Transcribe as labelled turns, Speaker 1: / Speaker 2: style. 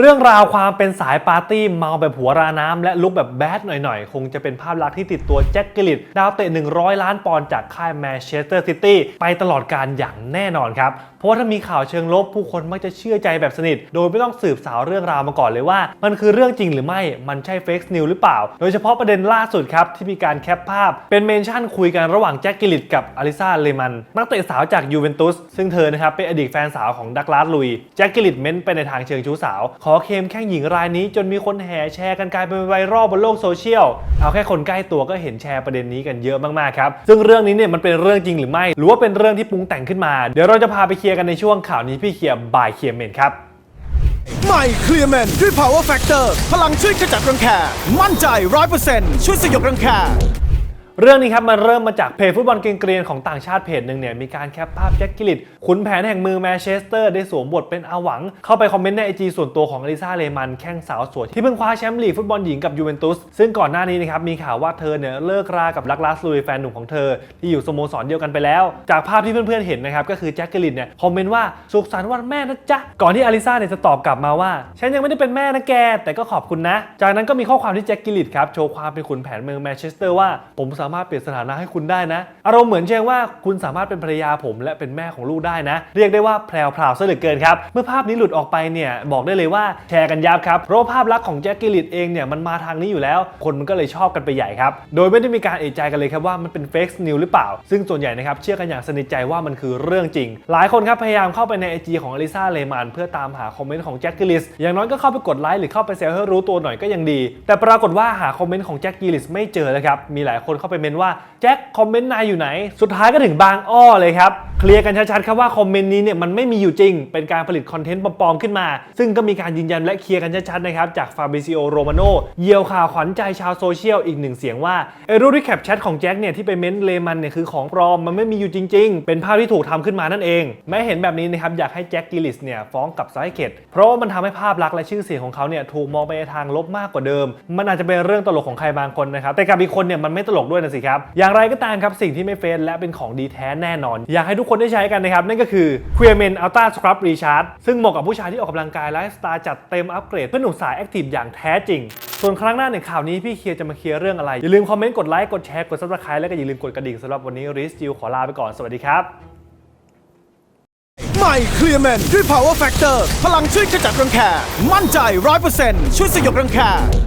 Speaker 1: เรื่องราวความเป็นสายปาร์ตี้เมาแบบหัวราน้ำและลุกแบบแบดหน่อยๆ คงจะเป็นภาพลักษณ์ที่ติดตัวแจ็คกิลลิตดาวเตะ 100 ล้านปอนด์จากค่ายแมนเชสเตอร์ซิตี้ไปตลอดการอย่างแน่นอนครับ เพราะาถ้ามีข่าวเชิงลบผู้คนมักจะเชื่อใจแบบสนิท โดยไม่ต้องสืบสาวเรื่องราวมาก่อนเลยว่า มันคือเรื่องจริงหรือไม่มันใช่เฟกซ์นิวหรือเปล่า โดยเฉพาะประเด็นล่าสุดครับที่มีการแคปภาพ เป็นเมนชั่นคุยกันระหว่างแจ็คกิลลิตกับอลิซาเลมันนักเตะสาวจากยูเวนตุสซึ่งเธอนะครับเป็นอดีตแฟนสาวของดักลาสลุยแจ็คกิลิตเม้นไปในทางเชิงชู้สาวอเคมแข้งหญิงรายนี้จนมีคนแห่แชร์กันกลายเป็นไวรัลบนโลกโซเชียล เอาแค่คนใกล้ตัวก็เห็นแชร์ประเด็นนี้กันเยอะมากๆครับ ซึ่งเรื่องนี้เนี่ยมันเป็นเรื่องจริงหรือไม่ หรือว่าเป็นเรื่องที่ปรุงแต่งขึ้นมา เดี๋ยวเราจะพาไปเคลียร์กันในช่วงข่าวนี้พี่เคลียร์บายเคลียร์เมนครับ
Speaker 2: ใหม่เคลียร์แมนด้วย Power Factor พลังช่วยขจัดรังแค มั่นใจ 100%ช่วยสยบรังแค
Speaker 1: เรื่องนี้ครับมันเริ่มมาจากเพจฟุตบอลเกรียนของต่างชาติเพจหนึ่งเนี่ยมีการแคปภาพแจ็คกิลิตขุนแผนแห่งมือแมนเชสเตอร์ได้สวมบทเป็นอาหวัง เข้าไปคอมเมนต์ในไอจีส่วนตัวของอลิซาเลมันแข้งสาวสวยที่เพิ่งคว้าแชมป์ลีกฟุตบอลหญิงกับยูเวนตุสซึ่งก่อนหน้านี้นะครับมีข่าวว่าเธอเนี่ยเลิกรากับลักลาสลุยแฟนหนุ่มของเธอ ที่อยู่สโมสรเดียวกันไปแล้ว จากภาพที่เพื่อนๆเห็นนะครับก็คือแจ็คกิลิตเนี่ยคอมเมนต์ว่าสุขสันต์วันแม่นะจ๊ะก่อนที่อลิซาเนี่ยจะตอบกลับมาว่าฉันยังไม่ได้เป็นแม่นะแกแต่ก็ขอบคุณนะ จากนั้นก็มีข้อความที่แจ็คกิลลิตครับโชว์ความเป็นขุนแผนเมืองแมนเชสเตอร์ว่าผมสาามารถเปลี่ยนสถานะให้คุณได้นะ อารมณ์เหมือนเชิงว่าคุณสามารถเป็นภรรยาผมและเป็นแม่ของลูกได้นะ เรียกได้ว่าแพรวพราวซะเหลือเกินครับ เมื่อภาพนี้หลุดออกไปเนี่ยบอกได้เลยว่าแชร์กันยับครับ เพราะภาพลักษณ์ของแจ็คกิลิตเองเนี่ยมันมาทางนี้อยู่แล้ว คนมันก็เลยชอบกันไปใหญ่ครับ โดยไม่ได้มีการเอะใจกันเลยครับว่ามันเป็นเฟกซ์นิวหรือเปล่า ซึ่งส่วนใหญ่นะครับเชื่อกันอย่างสนิทใจว่ามันคือเรื่องจริง หลายคนครับพยายามเข้าไปในไอจีของอลิซาเลมานเพื่อตามหาคอมเมนต์ของแจ็คกิลิสอย่างน้อยก็เข้าไปกดไลค์หรือเข้าไปแซวให้รู้ตัวหน่อยก็ยังดี แต่ปรากฏว่าหาคอมเมนต์ของแจ็คกิลิสไม่เจอเลยครับมีหลายคนเข้าไปเมนว่าแจ็คคอมเมนต์นายอยู่ไหน สุดท้ายก็ถึงบางอ้อเลยครับ เคลียร์กันชัดๆครับว่าคอมเมนต์นี้เนี่ยมันไม่มีอยู่จริง เป็นการผลิตคอนเทนต์ปลอมๆขึ้นมา ซึ่งก็มีการยืนยันและเคลียร์กันชัดๆนะครับจากฟาบิซิโอโรมาโนเยี่ยวข่าวขวัญใจชาวโซเชียลอีกหนึ่งเสียงว่าไอรูปที่แคปแชทของแจ็คเนี่ยที่ไปเม้นเลมันเนี่ยคือของปลอมมันไม่มีอยู่จริง ๆ เป็นภาพที่ถูกทำขึ้นมานั่นเอง แม้เห็นแบบนี้นะครับอยากให้แจ็คกิลลิสเนี่ยฟ้องกับไซเกตเพราะว่ามันทำให้ภาพลักษณ์และชื่อเสียงของเขาเนี่ยถูกมองไปในทางลบมากกว่าเดิม มันอาจจะเป็นเรื่องตลกของใครบางคนนะครับแต่กับอีกคนเนี่ยมันไม่ตลกด้วยนะสิครับ อย่างไรก็ตามครับสิ่งที่ไม่เฟซและเป็นของดีแท้แน่นอน อยากให้ทุกคนได้ใช้กันนะครับ นั่นก็คือ q u e e r m e n Ultra Scrub Recharge ซึ่งเหมาะกับผู้ชายที่ออกกำลังกายไลฟ์สไตล์จัดเต็มอัปเกรดเพื่อหนุ่มสายแอคทีฟอย่างแท้จริงส่วนครั้งหน้าในข่าวนี้พี่เคียร์จะมาเคลียร์เรื่องอะไร อย่าลืมคอมเมนต์กดไลค์กดแชร์กด subscribe และก็อย่าลืมกดกระดิ่งสำหรับวันนี้ริสจิวขอลาไปก่อนสวัสดีครับ
Speaker 2: ใหม่เคลียร์แมนด้วย Power Factor พลังช่วยขจัดรังแค มั่นใจ 100%ช่วยสยบรังแค